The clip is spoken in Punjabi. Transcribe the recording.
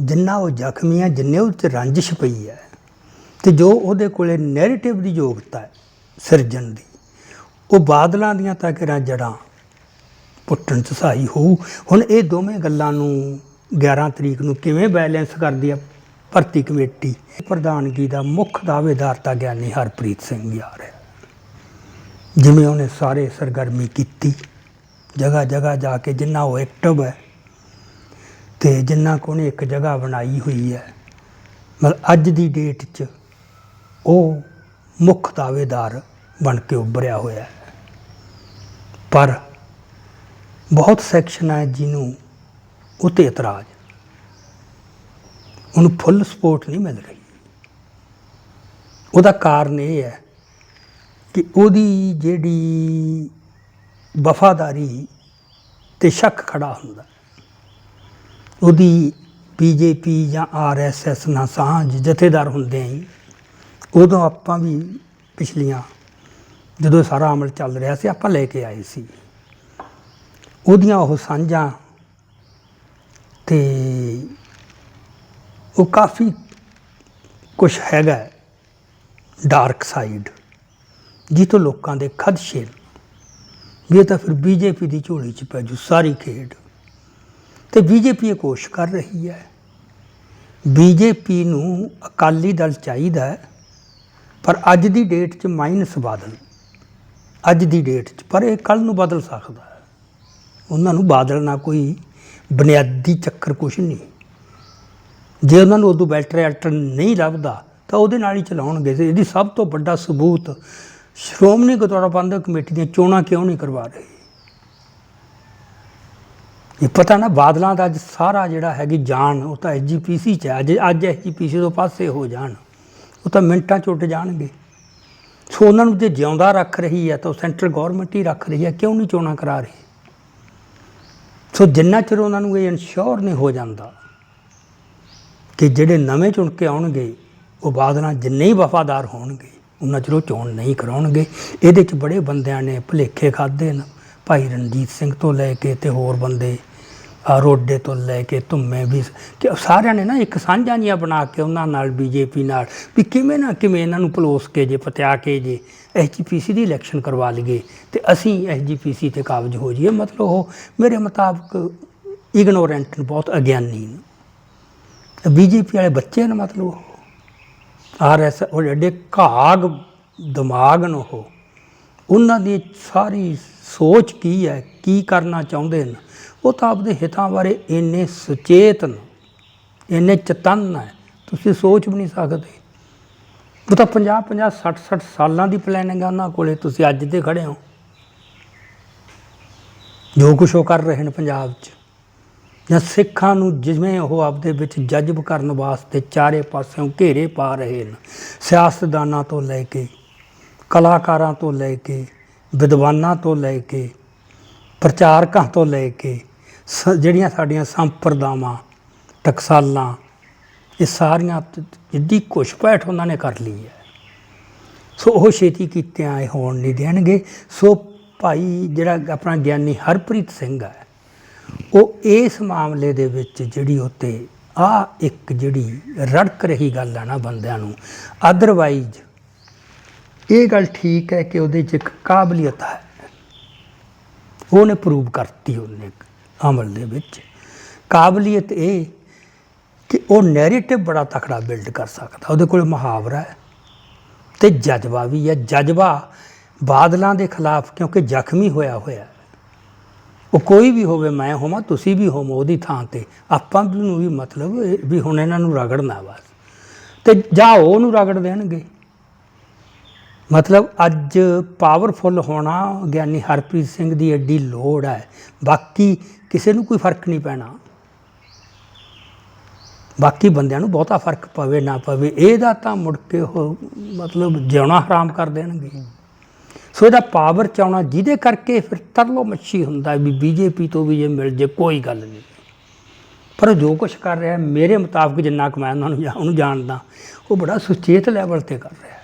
ਜਿੰਨਾ ਉਹ ਜ਼ਖਮੀ ਹੈ ਜਿੰਨੇ ਉਹ 'ਚ ਰੰਜਿਸ਼ ਪਈ ਹੈ ਤੇ ਜੋ ਉਹਦੇ ਕੋਲੇ ਨੈਰੇਟਿਵ ਦੀ ਯੋਗਤਾ ਹੈ, ਸਿਰਜਣ ਦੀ, ਉਹ ਬਾਦਲਾਂ ਦੀਆਂ ਤਾਂ ਕਿਰਾਂ ਜੜਾਂ ਪੁੱਟਣ ਚ ਸਹਾਈ ਹੋਊ। ਹੁਣ ਇਹ ਦੋਵੇਂ ਗੱਲਾਂ ਨੂੰ 11 ਤਰੀਕ ਨੂੰ ਕਿਵੇਂ ਬੈਲੈਂਸ ਕਰਦੀ ਆ ਭਰਤੀ ਕਮੇਟੀ? ਪ੍ਰਧਾਨਗੀ ਦਾ ਮੁੱਖ ਦਾਅਵੇਦਾਰ ਤਾਂ ਗਿਆਨੀ ਹਰਪ੍ਰੀਤ ਸਿੰਘ ਯਾਰ ਹੈ। ਜਿਵੇਂ ਉਹਨੇ ਸਾਰੇ ਸਰਗਰਮੀ ਕੀਤੀ ਜਗ੍ਹਾ ਜਗ੍ਹਾ ਜਾ ਕੇ ਜਿੰਨਾ ਉਹ ਐਕਟਿਵ ਹੈ ਤੇ ਜਿੰਨਾ ਕੋ ਉਹਨੇ ਇੱਕ ਜਗ੍ਹਾ ਬਣਾਈ ਹੋਈ ਹੈ, ਮਤਲਬ ਅੱਜ ਦੀ ਡੇਟ 'ਚ ਉਹ ਮੁੱਖ ਦਾਅਵੇਦਾਰ ਬਣ ਕੇ ਉੱਭਰਿਆ ਹੋਇਆ ਹੈ। ਪਰ ਬਹੁਤ ਸੈਕਸ਼ਨ ਹੈ ਜਿਹਨੂੰ ਉਤੇ ਇਤਰਾਜ਼। ਉਹਨੂੰ ਫੁੱਲ ਸਪੋਰਟ ਨਹੀਂ ਮਿਲ ਰਹੀ। ਉਹਦਾ ਕਾਰਨ ਇਹ ਹੈ ਕਿ ਉਹਦੀ ਜਿਹੜੀ ਵਫਾਦਾਰੀ ਤੇ ਸ਼ੱਕ ਖੜਾ ਹੁੰਦਾ। ਉਹਦੀ ਬੀਜੇਪੀ ਜਾਂ ਆਰਐਸਐਸ ਨਾਲ ਸਾਂਝ ਜਥੇਦਾਰ ਹੁੰਦੇ ਆਂ ਉਦੋਂ ਆਪਾਂ ਵੀ ਪਿਛਲੀਆਂ, ਜਦੋਂ ਸਾਰਾ ਅਮਲ ਚੱਲ ਰਿਹਾ ਸੀ, ਆਪਾਂ ਲੈ ਕੇ ਆਏ ਸੀ। ਉਹਦੀਆਂ ਉਹ ਸਾਂਝਾਂ ਤੇ ਉਹ ਕਾਫੀ ਕੁਝ ਹੈਗਾ ਡਾਰਕ ਸਾਈਡ ਜੀ ਤੋਂ ਲੋਕਾਂ ਦੇ ਖਦਸ਼ੇ ਨੇ। ਵੀ ਇਹ ਤਾਂ ਫਿਰ ਬੀਜੇਪੀ ਦੀ ਝੋਲੀ 'ਚ ਪੈ ਜੂ ਸਾਰੀ ਖੇਡ। ਤੇ ਬੀਜੇਪੀ ਇਹ ਕੋਸ਼ਿਸ਼ ਕਰ ਰਹੀ ਹੈ। ਬੀਜੇਪੀ ਨੂੰ ਅਕਾਲੀ ਦਲ ਚਾਹੀਦਾ ਹੈ, ਪਰ ਅੱਜ ਦੀ ਡੇਟ 'ਚ ਮਾਈਨਸ ਬਾਦਲ। ਅੱਜ ਦੀ ਡੇਟ 'ਚ, ਪਰ ਇਹ ਕੱਲ ਨੂੰ ਬਦਲ ਸਕਦਾ ਹੈ। ਉਹਨਾਂ ਨੂੰ ਬਾਦਲ ਨਾਲ ਕੋਈ ਬੁਨਿਆਦੀ ਚੱਕਰ ਕੁਛ ਨਹੀਂ। ਜੇ ਉਹਨਾਂ ਨੂੰ ਉਦੋਂ ਬੈਟਰ ਐਲਟਰ ਨਹੀਂ ਲੱਭਦਾ, ਤਾਂ ਉਹਦੇ ਨਾਲ ਹੀ ਚਲਾਉਣਗੇ ਤੇ ਇਹਦੀ ਸਭ ਤੋਂ ਵੱਡਾ ਸਬੂਤ ਸ਼੍ਰੋਮਣੀ ਗੁਰਦੁਆਰਾ ਪ੍ਰਬੰਧਕ ਕਮੇਟੀ ਦੀਆਂ ਚੋਣਾਂ ਕਿਉਂ ਨਹੀਂ ਕਰਵਾ ਰਹੀ? ਇਹ ਪਤਾ ਨਾ, ਬਾਦਲਾਂ ਦਾ ਅੱਜ ਸਾਰਾ ਜਿਹੜਾ ਹੈਗੀ ਜਾਨ, ਉਹ ਤਾਂ ਐਸਜੀਪੀਸੀ ਚ ਹੈ। ਅੱਜ ਅੱਜ ਐਸਜੀਪੀਸੀ ਤੋਂ ਪਾਸੇ ਹੋ ਜਾਣ। ਉਹ ਤਾਂ ਮਿੰਟਾਂ ਚ ਉੱਡ ਜਾਣਗੇ। ਸੋ ਉਹਨਾਂ ਨੂੰ ਜੇ ਜਿਉਂਦਾ ਰੱਖ ਰਹੀ ਹੈ, ਤਾਂ ਉਹ ਸੈਂਟਰਲ ਗਵਰਨਮੈਂਟ ਹੀ ਰੱਖ ਰਹੀ ਹੈ। ਕਿਉਂ ਨਹੀਂ ਚੋਣਾਂ ਕਰਾ ਰਹੀ? ਸੋ ਜਿੰਨਾ ਚਿਰ ਉਹਨਾਂ ਨੂੰ ਇਹ ਇਨਸ਼ੋਰ ਨਹੀਂ ਹੋ ਜਾਂਦਾ ਕਿ ਜਿਹੜੇ ਨਵੇਂ ਚੁਣ ਕੇ ਆਉਣਗੇ, ਉਹ ਬਾਦਲਾਂ ਜਿੰਨੇ ਹੀ ਵਫਾਦਾਰ ਹੋਣਗੇ, ਉਹਨਾਂ ਚਿਰ ਉਹ ਚੋਣ ਨਹੀਂ ਕਰਾਉਣਗੇ। ਇਹਦੇ ਚ ਬੜੇ ਬੰਦਿਆਂ ਨੇ ਭੁਲੇਖੇ ਖਾਦੇ ਨੇ। ਭਾਈ ਰਣਜੀਤ ਸਿੰਘ ਤੋਂ ਲੈ ਕੇ ਤੇ ਹੋਰ ਬੰਦੇ ਆ ਰੋਡੇ ਤੋਂ ਲੈ ਕੇ ਧੁੰਮੇ ਵੀ ਕਿ ਸਾਰਿਆਂ ਨੇ ਨਾ ਇੱਕ ਸਾਂਝਾ ਜੀਆਂ ਬਣਾ ਕੇ ਉਹਨਾਂ ਨਾਲ ਬੀਜੇਪੀ ਨਾਲ, ਵੀ ਕਿਵੇਂ ਨਾ ਕਿਵੇਂ ਇਹਨਾਂ ਨੂੰ ਪਲੋਸ ਕੇ ਜੇ, ਪਤਿਆ ਕੇ ਜੇ ਐਸਜੀਪੀਸੀ ਦੀ ਇਲੈਕਸ਼ਨ ਕਰਵਾ ਲਈਏ ਤੇ ਅਸੀਂ ਐਸਜੀਪੀਸੀ ਤੇ ਕਾਬਜ ਹੋ ਜਾਈਏ। ਮਤਲਬ ਉਹ ਮੇਰੇ ਮੁਤਾਬਕ ਇਗਨੋਰੈਂਟ ਨੇ, ਬਹੁਤ ਅਗਿਆਨੀ ਨੇ। ਬੀਜੇਪੀ ਵਾਲੇ ਬੱਚੇ ਨੇ ਮਤਲਬ ਉਹ। ਆਰ ਐਸ, ਉਹ ਜਿਹੜੇ ਘਾਗ ਦਿਮਾਗ ਨੂੰ ਉਹ। ਉਹਨਾਂ ਦੀ ਸਾਰੀ ਸੋਚ ਕੀ ਹੈ, ਕੀ ਕਰਨਾ ਚਾਹੁੰਦੇ ਨੇ ਉਹ ਤਾਂ ਆਪਦੇ ਹਿੱਤਾਂ ਬਾਰੇ ਇੰਨੇ ਸੁਚੇਤ ਨੇ, ਇੰਨੇ ਚਤੰਨ ਹੈ ਤੁਸੀਂ ਸੋਚ ਵੀ ਨਹੀਂ ਸਕਦੇ। ਉਹ ਤਾਂ 50 50 60 60 ਸਾਲਾਂ ਦੀ ਪਲੈਨਿੰਗ ਆ ਉਹਨਾਂ ਕੋਲੇ, ਤੁਸੀਂ ਅੱਜ ਦੇ ਖੜੇ ਹੋ। ਜੋ ਕੁਛ ਉਹ ਕਰ ਰਹੇ ਨੇ ਪੰਜਾਬ 'ਚ। ਜਾਂ ਸਿੱਖਾਂ ਨੂੰ ਜਿਵੇਂ ਉਹ ਆਪਦੇ ਵਿੱਚ ਜਜ਼ਬ ਕਰਨ ਵਾਸਤੇ ਚਾਰੇ ਪਾਸਿਓਂ ਘੇਰੇ ਪਾ ਰਹੇ ਨੇ, ਸਿਆਸਤਦਾਨਾਂ ਤੋਂ ਲੈ ਕੇ। ਕਲਾਕਾਰਾਂ ਤੋਂ ਲੈ ਕੇ, ਵਿਦਵਾਨਾਂ ਤੋਂ ਲੈ ਕੇ, ਪ੍ਰਚਾਰਕਾਂ ਤੋਂ ਲੈ ਕੇ, ਸ- ਜਿਹੜੀਆਂ ਸਾਡੀਆਂ ਸੰਪਰਦਾਵਾਂ, ਟਕਸਾਲਾਂ, ਇਹ ਸਾਰੀਆਂ ਤ- ਜਿੱਡੀ ਘੁਸਪੈਠ ਉਹਨਾਂ ਨੇ ਕਰ ਲਈ ਹੈ। ਸੋ ਉਹ ਛੇਤੀ ਕੀਤਿਆਂ ਇਹ ਹੋਣ ਨਹੀਂ ਦੇਣਗੇ। ਸੋ ਭਾਈ ਜਿਹੜਾ ਆਪਣਾ ਗਿਆਨੀ ਹਰਪ੍ਰੀਤ ਸਿੰਘ ਹੈ, ਉਹ ਇਸ ਮਾਮਲੇ ਦੇ ਵਿੱਚ ਜਿਹੜੀ ਉੱਤੇ ਆ ਇੱਕ ਜਿਹੜੀ ਰੜਕ ਰਹੀ ਗੱਲ ਹੈ ਨਾ ਬੰਦਿਆਂ ਨੂੰ ਅਦਰਵਾਈਜ਼ ਇਹ ਗੱਲ ਠੀਕ ਹੈ ਕਿ ਉਹਦੇ 'ਚ ਇੱਕ ਕਾਬਲੀਅਤ ਹੈ। ਉਹਨੇ ਪ੍ਰੂਵ ਕਰਤੀ ਉਹਨੇ ਅਮਲ ਦੇ ਵਿੱਚ। ਕਾਬਲੀਅਤ ਇਹ ਕਿ ਉਹ ਨੈਰੇਟਿਵ ਬੜਾ ਤਕੜਾ ਬਿਲਡ ਕਰ ਸਕਦਾ। ਉਹਦੇ ਕੋਲ ਮੁਹਾਵਰਾ ਹੈ ਤੇ ਜਜ਼ਬਾ ਵੀ ਹੈ। ਜਜ਼ਬਾ ਬਾਦਲਾਂ ਦੇ ਖਿਲਾਫ ਕਿਉਂਕਿ ਜ਼ਖਮੀ ਹੋਇਆ ਹੋਇਆ ਉਹ ਕੋਈ ਵੀ ਹੋਵੇ, ਮੈਂ ਹੋਵਾਂ, ਤੁਸੀਂ ਵੀ ਹੋਵੋ, ਉਹਦੀ ਥਾਂ ਤੇ ਆਪਾਂ ਨੂੰ ਵੀ ਮਤਲਬ ਵੀ ਹੁਣ ਇਹਨਾਂ ਨੂੰ ਰਗੜਨਾ ਬਸ ਤੇ ਜਾਂ ਉਹਨੂੰ ਰਗੜ ਦੇਣਗੇ। ਮਤਲਬ ਅੱਜ ਪਾਵਰਫੁੱਲ ਹੋਣਾ ਗਿਆਨੀ ਹਰਪ੍ਰੀਤ ਸਿੰਘ ਦੀ ਐਡੀ ਲੋੜ ਹੈ। ਬਾਕੀ ਕਿਸੇ ਨੂੰ ਕੋਈ ਫ਼ਰਕ ਨਹੀਂ ਪੈਣਾ। ਬਾਕੀ ਬੰਦਿਆਂ ਨੂੰ ਬਹੁਤਾ ਫ਼ਰਕ ਪਵੇ ਨਾ ਪਵੇ, ਇਹਦਾ ਤਾਂ ਮੁੜ ਕੇ ਉਹ ਮਤਲਬ ਜਿਉਣਾ ਹਰਾਮ ਕਰ ਦੇਣਗੇ। ਸੋ ਇਹਦਾ ਪਾਵਰ ਚ ਆਉਣਾ ਜਿਹਦੇ ਕਰਕੇ ਫਿਰ ਤਰਲੋ ਮੱਛੀ ਹੁੰਦਾ ਵੀ ਬੀਜੇਪੀ ਤੋਂ ਵੀ ਜੇ ਮਿਲ ਜੇ, ਕੋਈ ਗੱਲ ਨਹੀਂ। ਪਰ ਜੋ ਕੁਝ ਕਰ ਰਿਹਾ, ਮੇਰੇ ਮੁਤਾਬਕ ਜਿੰਨਾ ਕੁ ਮੈਂ ਉਹਨਾਂ ਨੂੰ ਜਾ- ਉਹਨੂੰ ਜਾਣਦਾ, ਉਹ ਬੜਾ ਸੁਚੇਤ ਲੈਵਲ ਤੇ ਕਰ ਰਿਹਾ।